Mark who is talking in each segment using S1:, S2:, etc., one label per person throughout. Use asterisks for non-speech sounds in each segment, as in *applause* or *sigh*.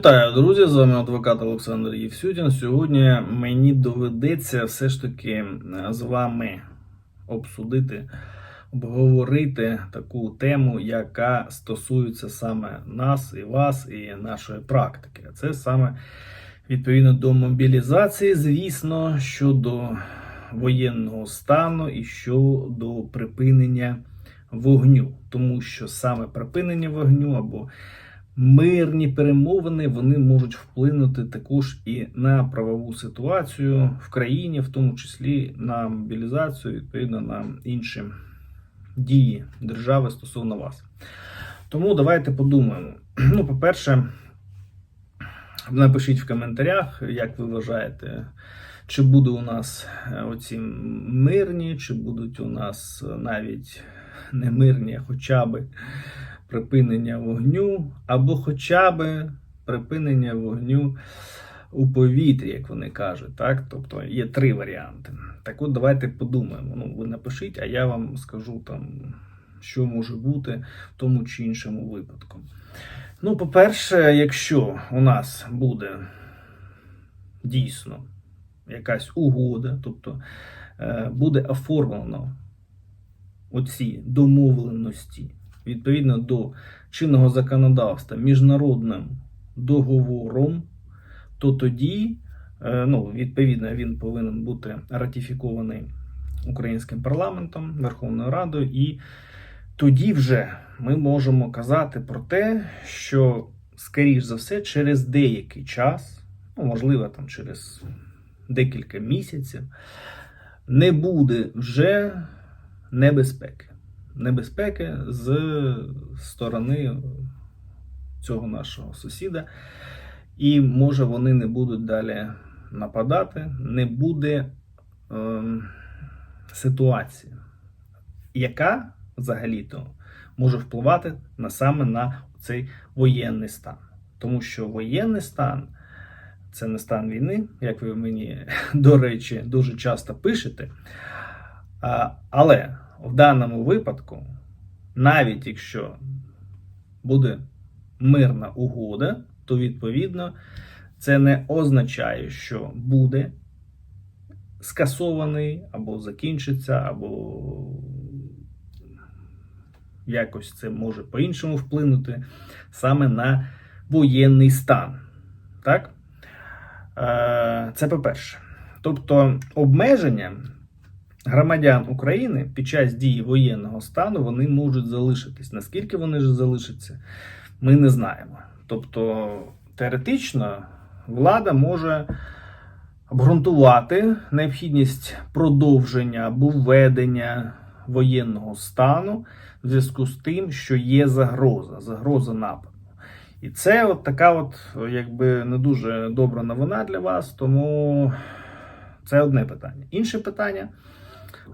S1: Вітаю, друзі! З вами адвокат Олександр Євсютін. Сьогодні мені доведеться все ж таки е, з вами обсудити, обговорити таку тему, яка стосується саме нас і вас, і нашої практики. Це саме відповідно до мобілізації, звісно, щодо воєнного стану і щодо припинення вогню, тому що саме припинення вогню або мирні перемовини вони можуть вплинути також і на правову ситуацію в країні, в тому числі на мобілізацію, відповідно на інші дії держави стосовно вас. Тому давайте подумаємо. *clears throat* Ну, по-перше, напишіть в коментарях, як ви вважаєте, чи буде у нас е, оці мирні, чи будуть у нас навіть не мирні, хоча б припинення вогню, або хоча б припинення вогню у повітрі, як вони кажуть. Так? Тобто є три варіанти. Так от давайте подумаємо. Ну, ви напишіть, а я вам скажу там, що може бути в тому чи іншому випадку. Ну, по-перше, якщо у нас буде дійсно якась угода, тобто е, буде оформлено оці домовленості відповідно до чинного законодавства міжнародним договором, то тоді, е, ну, відповідно, він повинен бути ратифікований українським парламентом, Верховною Радою, і тоді вже ми можемо казати про те, що, скоріш за все, через деякий час, ну, можливо, там через декілька місяців, не буде вже небезпеки. Небезпеки з сторони цього нашого сусіда, і може вони не будуть далі нападати, не буде е, ситуації, яка взагалі-то може впливати на саме на цей воєнний стан. Тому що воєнний стан це не стан війни, як ви мені, *laughs* до речі, дуже часто пишете. Але в даному випадку, навіть якщо буде мирна угода, то відповідно це не означає, що буде скасований або закінчиться, або якось це може по-іншому вплинути саме на воєнний стан. Так? Е, Це по-перше. Тобто обмеження громадян України під час дії воєнного стану вони можуть залишитись. Наскільки вони ж залишаться, ми не знаємо. Тобто, теоретично влада може обґрунтувати необхідність продовження або введення воєнного стану в зв'язку з тим, що є загроза, загроза нападу. І це от така, от, якби не дуже добра новина для вас, тому це одне питання. Інше питання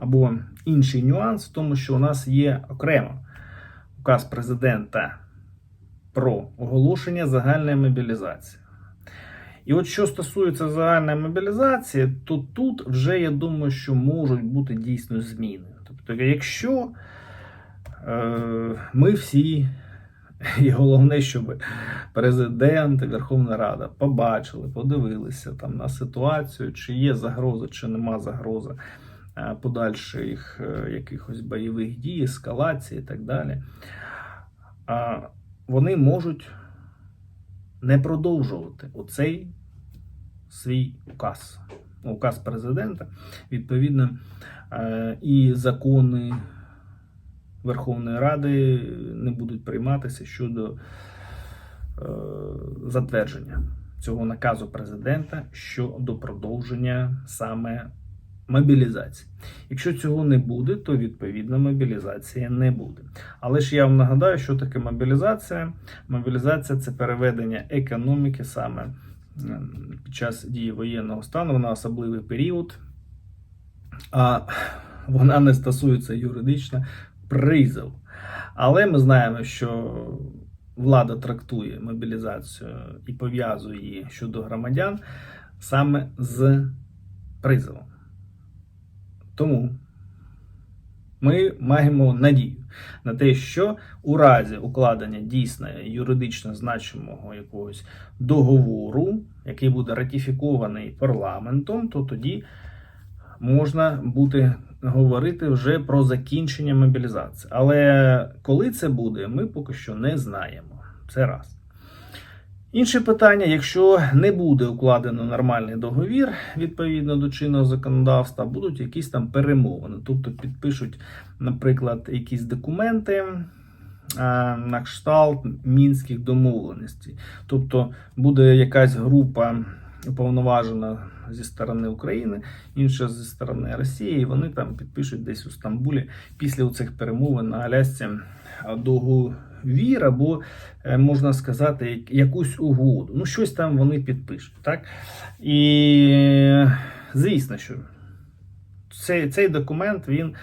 S1: або інший нюанс в тому, що у нас є окремо указ президента про оголошення загальної мобілізації. І от що стосується загальної мобілізації, то тут вже я думаю, що можуть бути дійсно зміни. Тобто, якщо е, ми всі, і головне, щоб президент і Верховна Рада побачили, подивилися там на ситуацію, чи є загроза, чи нема загрози подальших е, якихось бойових дій, ескалації і так далі, вони можуть не продовжувати оцей свій указ. Указ президента, відповідно, е, і закони Верховної Ради не будуть прийматися щодо е, затвердження цього наказу президента щодо продовження саме мобілізації. Якщо цього не буде, то відповідно мобілізації не буде. Але ж я вам нагадаю, що таке мобілізація. Мобілізація це переведення економіки саме під час дії воєнного стану на особливий період. А вона не стосується юридично призов. Але ми знаємо, що влада трактує мобілізацію і пов'язує її щодо громадян саме з призовом. Тому ми маємо надію на те, що у разі укладення дійсно юридично значимого якогось договору, який буде ратифікований парламентом, то тоді можна буде говорити вже про закінчення мобілізації. Але коли це буде, ми поки що не знаємо. Це раз. Інше питання: якщо не буде укладено нормальний договір відповідно до чинного законодавства, будуть якісь там перемовини, тобто підпишуть, наприклад, якісь документи на кшталт мінських домовленостей. Тобто буде якась група уповноважена зі сторони України, інша зі сторони Росії, і вони там підпишуть десь у Стамбулі після цих перемовин на Алясці договір або е, можна сказати, якусь угоду. Ну, щось там вони підпишуть. Так? І звісно, що цей, цей документ він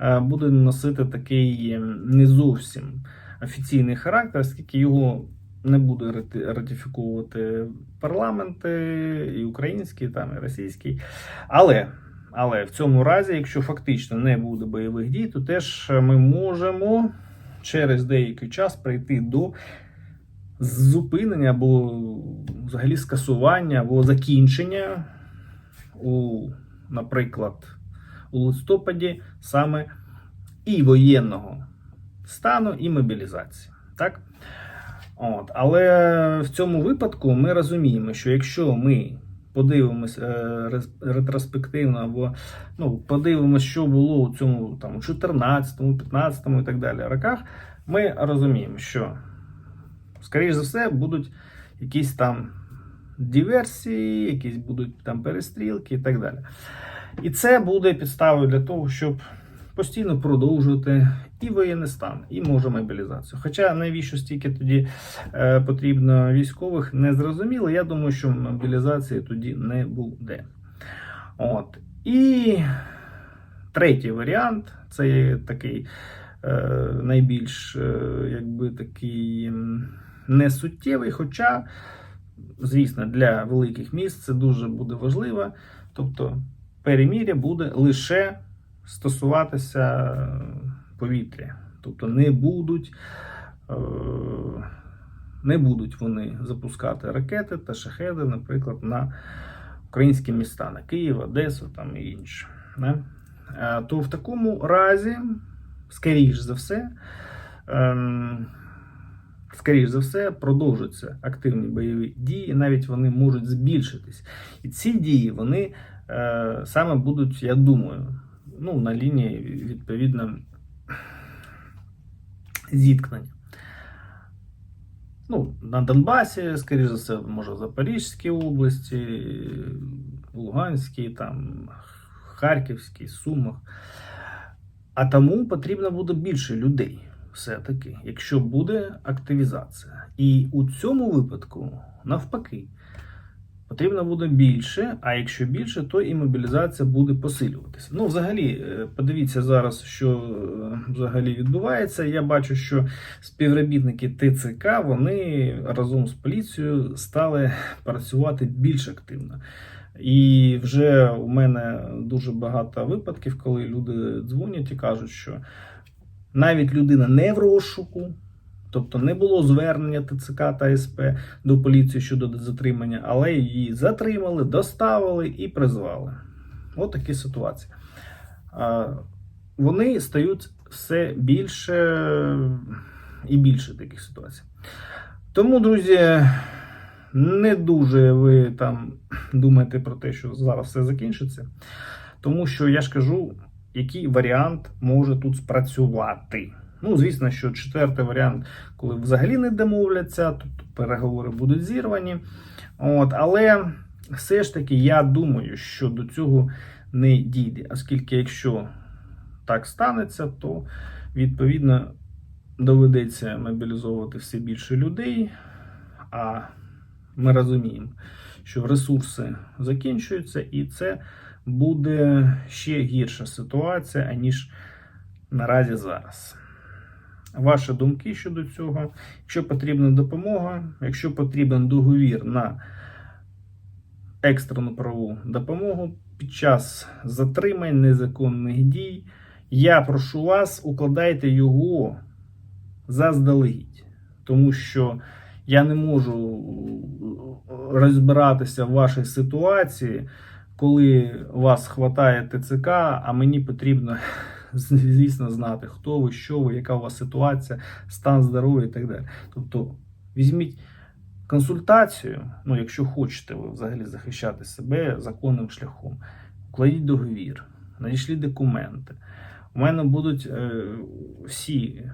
S1: е, буде носити такий е, не зовсім офіційний характер, оскільки його не буде ратифіковувати парламенти, і український, там, і російський. Але, але в цьому разі, якщо фактично не буде бойових дій, то теж ми можемо через деякий час прийти до зупинення або взагалі скасування або закінчення у, наприклад, у листопаді саме і воєнного стану, і мобілізації. Так? От. Але в цьому випадку ми розуміємо, що якщо ми подивимося е, ретроспективно або ну, подивимось, що було у цьому там, у 14, 15 і так далі роках, ми розуміємо, що, скоріш за все, будуть якісь там диверсії, якісь будуть там перестрілки і так далі. І це буде підставою для того, щоб постійно продовжувати і воєнний стан, і може мобілізацію. Хоча навіщо стільки тоді е, потрібно військових, не зрозуміло. Я думаю, що мобілізації тоді не буде. От. І третій варіант це є такий е, найбільш е, якби такий несуттєвий, хоча, звісно, для великих міст це дуже буде важливо. Тобто перемір'я буде лише стосуватися повітря. Тобто не будуть, е, не будуть вони запускати ракети та шахеди, наприклад, на українські міста, на Київ, Одесу там і інше. Не? То в такому разі, скоріш за все, ем, скоріш за все, продовжуються активні бойові дії, навіть вони можуть збільшитись. І ці дії вони е, саме будуть, я думаю, ну, на лінії відповідно зіткнення. Ну, на Донбасі, скоріш за все, може, Запорізькій області, Луганській, там, Харківській, Сумах. А тому потрібно буде більше людей, все-таки, якщо буде активізація. І у цьому випадку, навпаки, потрібно буде більше, а якщо більше, то і мобілізація буде посилюватися. Ну, взагалі, е, подивіться зараз, що е, взагалі відбувається. Я бачу, що співробітники ТЦК вони разом з поліцією стали працювати більш активно. І вже у мене дуже багато випадків, коли люди дзвонять і кажуть, що навіть людина не в розшуку, тобто не було звернення ТЦК та СП до поліції щодо затримання, але її затримали, доставили і призвали. От такі ситуації. Вони стають все більше і більше таких ситуацій. Тому, друзі, не дуже ви там думаєте про те, що зараз все закінчиться. Тому що я ж кажу, який варіант може тут спрацювати. Ну, звісно, що четвертий варіант, коли взагалі не домовляться, тобто переговори будуть зірвані. От, але все ж таки я думаю, що до цього не дійде. Оскільки, якщо так станеться, то відповідно доведеться мобілізовувати все більше людей. А ми розуміємо, що ресурси закінчуються, і це буде ще гірша ситуація, аніж наразі зараз. Ваші думки щодо цього. Якщо потрібна допомога, якщо потрібен договір на екстрену правову допомогу під час затримань, незаконних дій Я прошу вас, укладайте його заздалегідь, тому що я не можу розбиратися в вашій ситуації, коли вас хватає ТЦК, а мені потрібно, звісно, знати, хто ви, що ви, яка у вас ситуація, стан здоров'я і так далі. Тобто, візьміть консультацію, ну, якщо хочете ви взагалі захищати себе законним шляхом, укладіть договір, надішліть документи. У мене будуть е, всі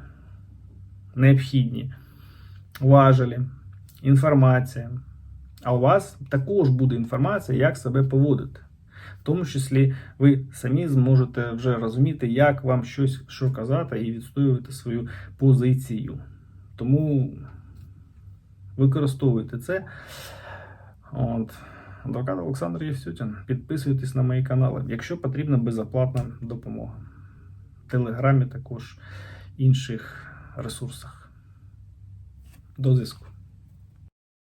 S1: необхідні важелі, інформація. А у вас також буде інформація, як себе поводити. Тому числі ви самі зможете вже розуміти, як вам щось що казати і відстоювати свою позицію. Тому використовуйте це. От. Адвокат Олександр Євсютін. Підписуйтесь на мої канали, якщо потрібна безоплатна допомога. В Телеграмі також інших ресурсах. До зв'язку.